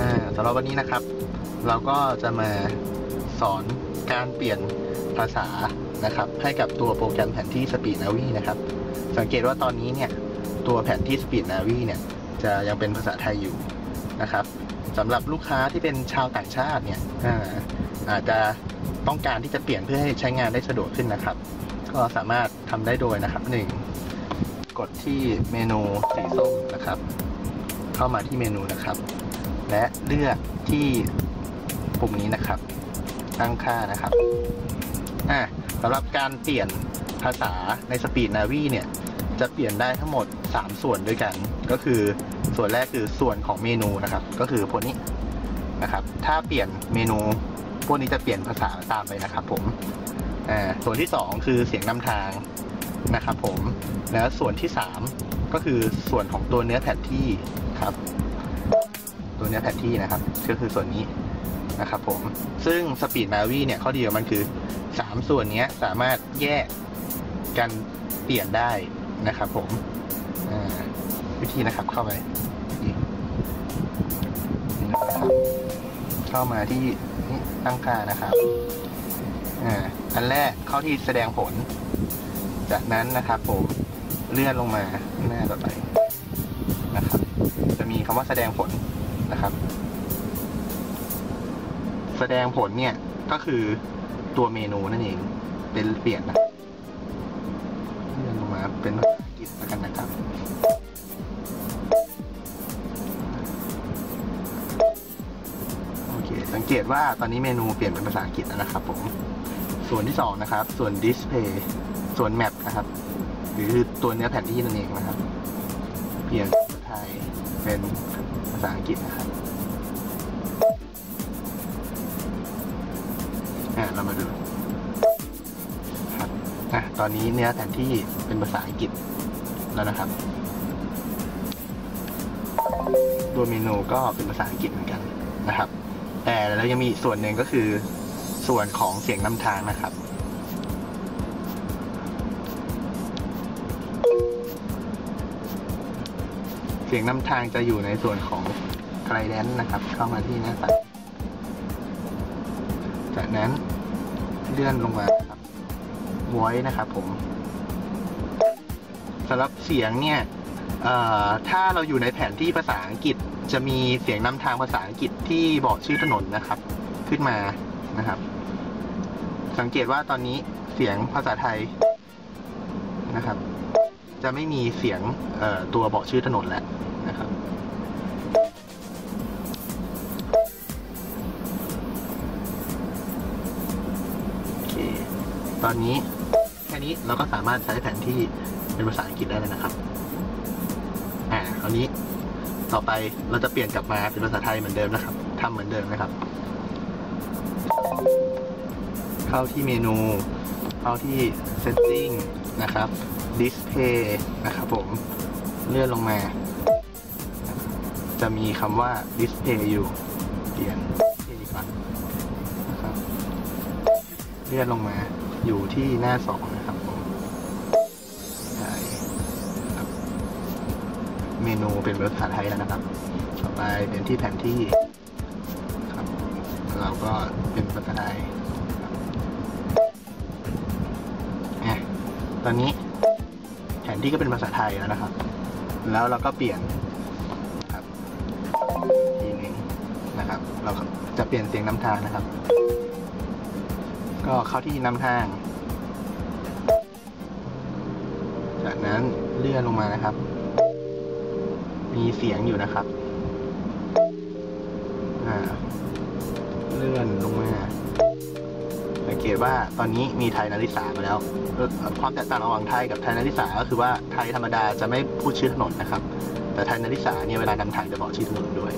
อ่าสำหรับวันนี้นะครับ เราก็จะมาสอนการเปลี่ยนภาษานะครับ ให้กับตัวโปรแกรมแผนที่ Speed Navi นะครับ สังเกตว่าตอนนี้เนี่ยตัวแผนที่ Speed Navi เนี่ยจะยังเป็นภาษาไทยอยู่นะครับสำหรับลูกค้าที่เป็นชาวต่างชาติเนี่ยอาอาจจะต้องการที่จะเปลี่ยนเพื่อให้ใช้งานได้สะดวกขึ้นนะครับ ก็สามารถทำได้โดยนะครับหนึ่งกดที่เมนูสีส้มนะครับ เข้ามาที่เมนูนะครับ และเลือกที่ปุ่มนี้นะครับ ตั้งค่านะครับอะสำหรับการเปลี่ยนภาษาใน Speed Navi เนี่ย จะเปลี่ยนได้ทั้งหมด 3 ส่วนด้วยกัน ก็คือส่วนแรกคือส่วนของเมนูนะครับ ก็คือพวกนี้นะครับ ถ้าเปลี่ยนเมนูพวกนี้จะเปลี่ยนภาษาตามไปนะครับ ผมอ่าส่วนที่ 2 คือเสียงนำทางนะครับ ผม แล้วส่วนที่ 3 ก็คือส่วนของตัวเนื้อแผนที่ครับ ตัวเนื้แผนที่นะครับ ก็คือส่วนนี้นะครับผม ซึ่ง Speed Navi เนี่ยข้อดีของมันคือ 3 ส่วนนี้สามารถแยกกันเปลี่ยนได้นะครับผมวิธีนะครับเข้าไปเข้ามาที่นี่ตั้งค่านะครับอ่าอันแรกเข้าที่แสดงผล จากนั้นนะครับผมเลื่อนลงมาหน้าต่อไปนะครับ จะมีคำว่าแสดงผล นะครับ แสดงผลเนี่ยก็คือตัวเมนูนั่นเอง เป็นเปลี่ยนนะเลื่อนลงมาเป็นภาษาอังกฤษแล้วกันนะครับ โอเค สังเกตว่าตอนนี้เมนูเปลี่ยนเป็นภาษาอังกฤษแล้วนะครับผม ส่วนที่สองนะครับ ส่วน display ส่วน map นะครับ หรือตัวเนื้อแผนที่นั่นเองนะครับ เปลี่ยนภาษาไทยเป็นภ ษาอังกฤษนะครับอะเรามาดูครับอะตอนนี้เนื้อแผนที่เป็นภาษาอังกฤษแล้วนะครับตัวเมนูก็เป็นภาษาอังกฤษเหมือนกันนะครับ แต่เรายังมีส่วนหนึ่งก็คือส่วนของเสียงนำทางนะครับ เสียงนำทางจะอยู่ในส่วนของไกลแดนนะครับ เข้ามาที่หน้าตัดจากนั้นเลื่อนลงมาครับ voice นะครับผมสำหรับเสียงเนี่ยถ้าเราอยู่ในแผนที่ภาษาอังกฤษ จะมีเสียงนำทางภาษาอังกฤษที่บอกชื่อถนนนะครับ ขึ้นมานะครับ สังเกตว่าตอนนี้เสียงภาษาไทยนะครับ จะไม่มีเสียงตัวบอกชื่อถนนแล้วนะครับตอนนี้แค่นี้เราก็สามารถใช้แผนที่เป็นภาษาอังกฤษได้เลยนะครับ อ่าคราวนี้ต่อไปเราจะเปลี่ยนกลับมาเป็นภาษาไทยเหมือนเดิมนะครับทำเหมือนเดิมนะครับ เข้าที่เมนู เข้าที่ setting นะครับ display นะครับผมเลื่อนลงมา จะมีคำว่า display อยู่ เปลี่ยนที่ดีก่อนนะครับเลื่อนลงมาอยู่ที่หน้าสองนะครับผมใช่ครับเมนูเป็นภาษาไทยแล้วนะครับ ต่อไปเป็นที่แผนที่ครับ เราก็เป็นภาษาไทย อนนี้แผนที่ก็เป็นภาษาไทยแล้วนะครับ แล้วเราก็เปลี่ยนครับทีนึงนะครับ เราจะเปลี่ยนเสียงนำทางนะครับ ก็เข้าที่นำทาง จากนั้นเลื่อนลงมานะครับ มีเสียงอยู่นะครับ ว่าตอนนี้มีไทยนาริสามาแล้วเอ่อความแตกต่างระหว่างไทยกับไทยนาริสาก็คือว่าไทยธรรมดาจะไม่พูดชื่อถนนนะครับ แต่ไทยนาริสาเนี่ยเวลานำทางจะบอกชื่อถนนด้วย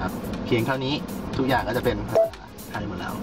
ครับเพียงเท่านี้ทุกอย่างก็จะเป็นภาษาไทยหมดแล้ว